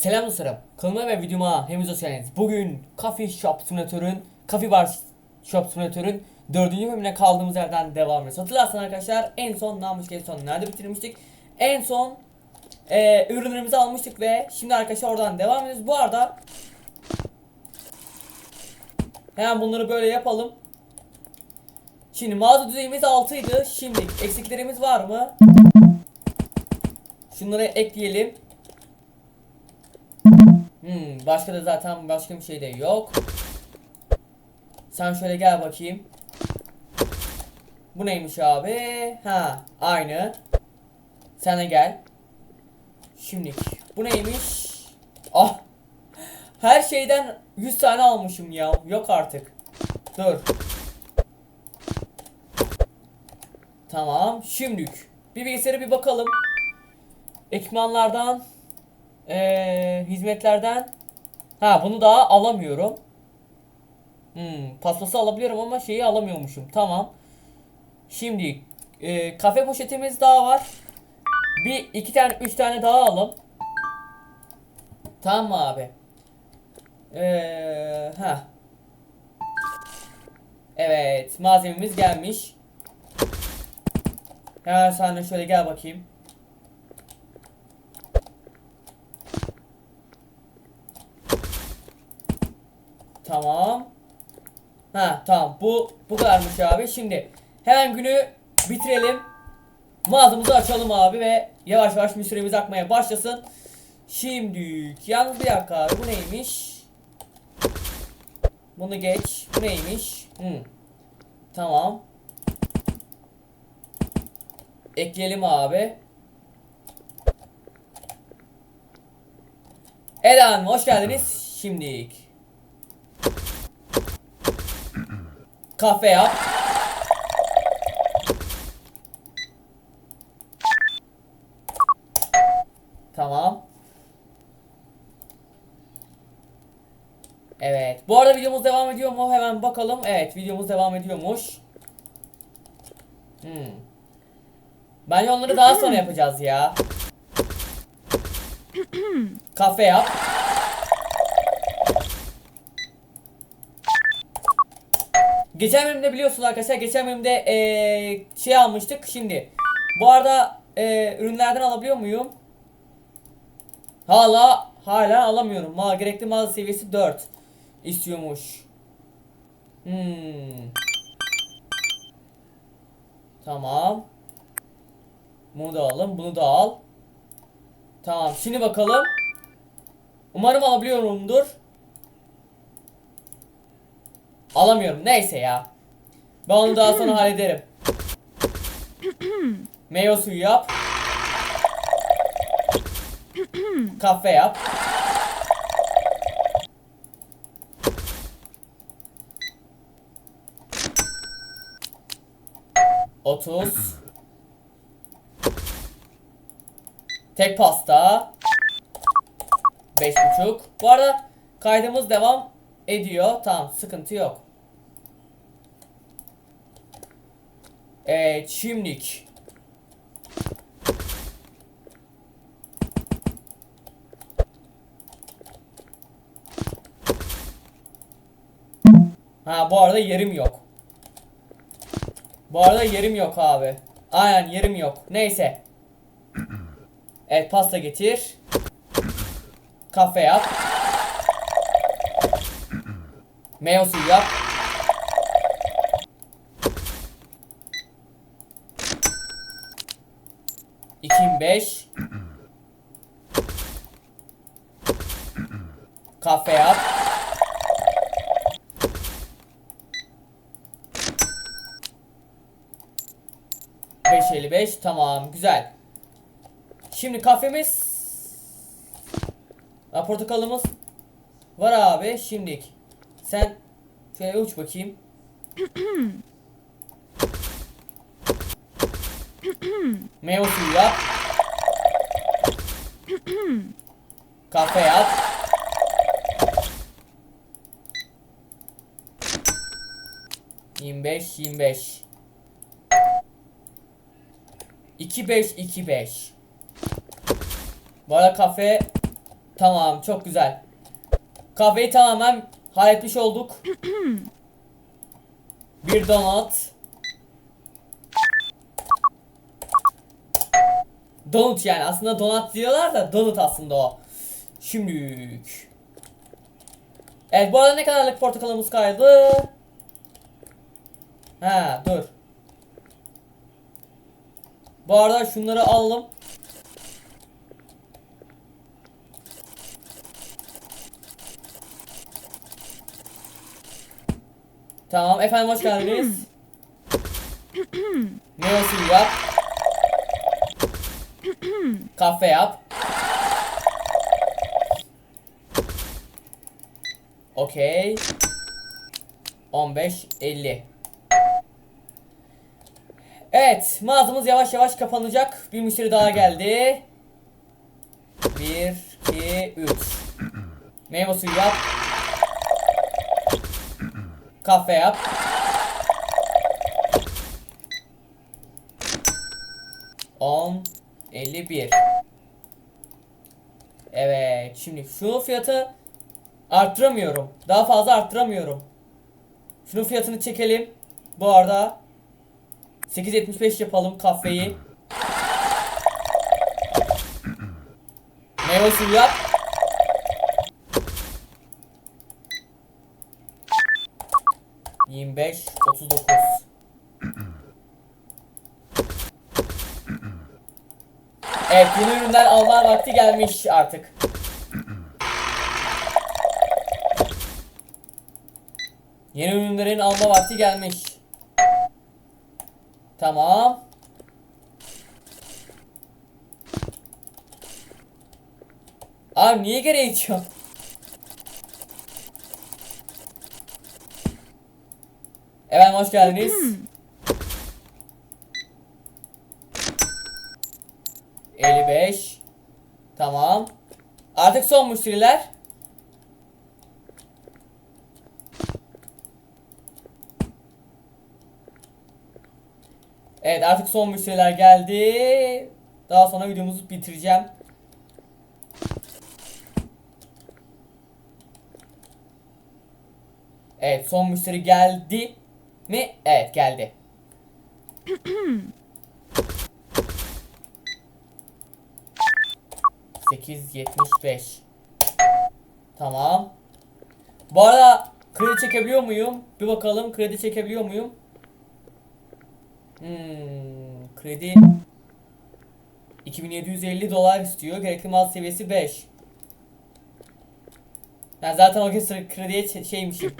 Selam dostlarım. Kanalıma ve videoma hepiniz hoş geldiniz. Bugün Coffee Shop Simulator'ın, Coffee Bar Shop Simulator'ın dördüncü bölümüne kaldığımız yerden devam ediyoruz. Hatırlarsanız arkadaşlar en son yapmıştık en son nerede bitirmiştik? En son e, ürünlerimizi almıştık ve şimdi arkadaşlar oradan devam ediyoruz. Bu arada hemen bunları böyle yapalım. Şimdi mağaza düzeyimiz 6 idi. Şimdi eksiklerimiz var mı? Şunları ekleyelim. Hmm, başka da zaten başka bir şey de yok. Sen şöyle gel bakayım. Bu neymiş abi? Ha, aynı. Sen de gel. Şimdi bu neymiş? Ah. Her şeyden 100 tane almışım ya. Yok artık. Dur. Tamam. Şimdilik bir bilgisayara bir bakalım. Ekipmanlardan ee, hizmetlerden ha bunu daha alamıyorum. Hmm, paspası alabiliyorum ama şeyi alamıyormuşum. Tamam. Şimdi ee, kafe poşetimiz daha var. Bir iki tane üç tane daha alalım. Tamam abi? Ee, ha. Evet malzememiz gelmiş. Hemen de şöyle gel bakayım. Tamam. Ha tamam bu bu kadarmış abi. Şimdi hemen günü bitirelim. Mağazamızı açalım abi ve yavaş yavaş müşterimiz akmaya başlasın. Şimdi yalnız bir dakika abi bu neymiş? Bunu geç. Bu neymiş? Hmm. Tamam. Ekleyelim abi. Elan hoş geldiniz. Şimdilik. Kahve yap. Tamam. Evet. Bu arada videomuz devam ediyor mu? Hemen bakalım. Evet, videomuz devam ediyormuş. Hmm. Bence onları daha sonra yapacağız ya. Kahve yap. Geçen bölümde biliyorsunuz arkadaşlar geçen bölümde eee, şey almıştık şimdi. Bu arada eee, ürünlerden alabiliyor muyum? Hala hala alamıyorum. Ma gerekli mağaza seviyesi 4 istiyormuş. Hmm. Tamam. Bunu da alalım, bunu da al. Tamam, şimdi bakalım. Umarım alabiliyorumdur. Alamıyorum. Neyse ya. Ben onu daha sonra hallederim. Meyve suyu yap. Kahve yap. Otuz. Tek pasta. Beş buçuk. Bu arada kaydımız devam ediyor. Tamam sıkıntı yok. Evet şimdilik. Ha bu arada yerim yok. Bu arada yerim yok abi. Aynen yerim yok. Neyse. Evet pasta getir. Kahve yap. Meyve suyu yap. İki beş. Kahve yap. Beş elli beş. Tamam güzel. Şimdi kahvemiz portakalımız var abi şimdilik. Sen şöyle uç bakayım. Meyve suyu yap. Kahve yap. Yirmi beş, yirmi beş. İki beş, iki beş. Bu arada kafe Tamam çok güzel. Kahveyi tamamen halletmiş olduk. bir donut. Donut yani aslında donut diyorlar da donut aslında o. Şimdi. Evet bu arada ne kadarlık portakalımız kaldı? Ha dur. Bu arada şunları alalım. Tamam efendim hoş geldiniz. Suyu yap. Kahve yap. Okey. 15 50. Evet, mağazamız yavaş yavaş kapanacak. Bir müşteri daha geldi. 1 2 3. Meyve suyu yap. Kahve yap. On, elli bir. Evet, şimdi şu fiyatı arttıramıyorum. Daha fazla arttıramıyorum. Şunun fiyatını çekelim. Bu arada 8.75 yapalım kahveyi. Meyve suyu yap. Yirmi beş, otuz dokuz. Evet, yeni ürünler alma vakti gelmiş artık. Yeni ürünlerin alma vakti gelmiş. Tamam. Abi niye geri içiyorsun? Evet hoş geldiniz. Elli beş. Tamam. Artık son müşteriler. Evet artık son müşteriler geldi. Daha sonra videomuzu bitireceğim. Evet son müşteri geldi mi? Evet geldi. Sekiz yetmiş beş. Tamam. Bu arada kredi çekebiliyor muyum? Bir bakalım kredi çekebiliyor muyum? Hmm, kredi 2750 dolar istiyor. Gerekli mal seviyesi 5. Ben zaten o gün krediye şeymişim.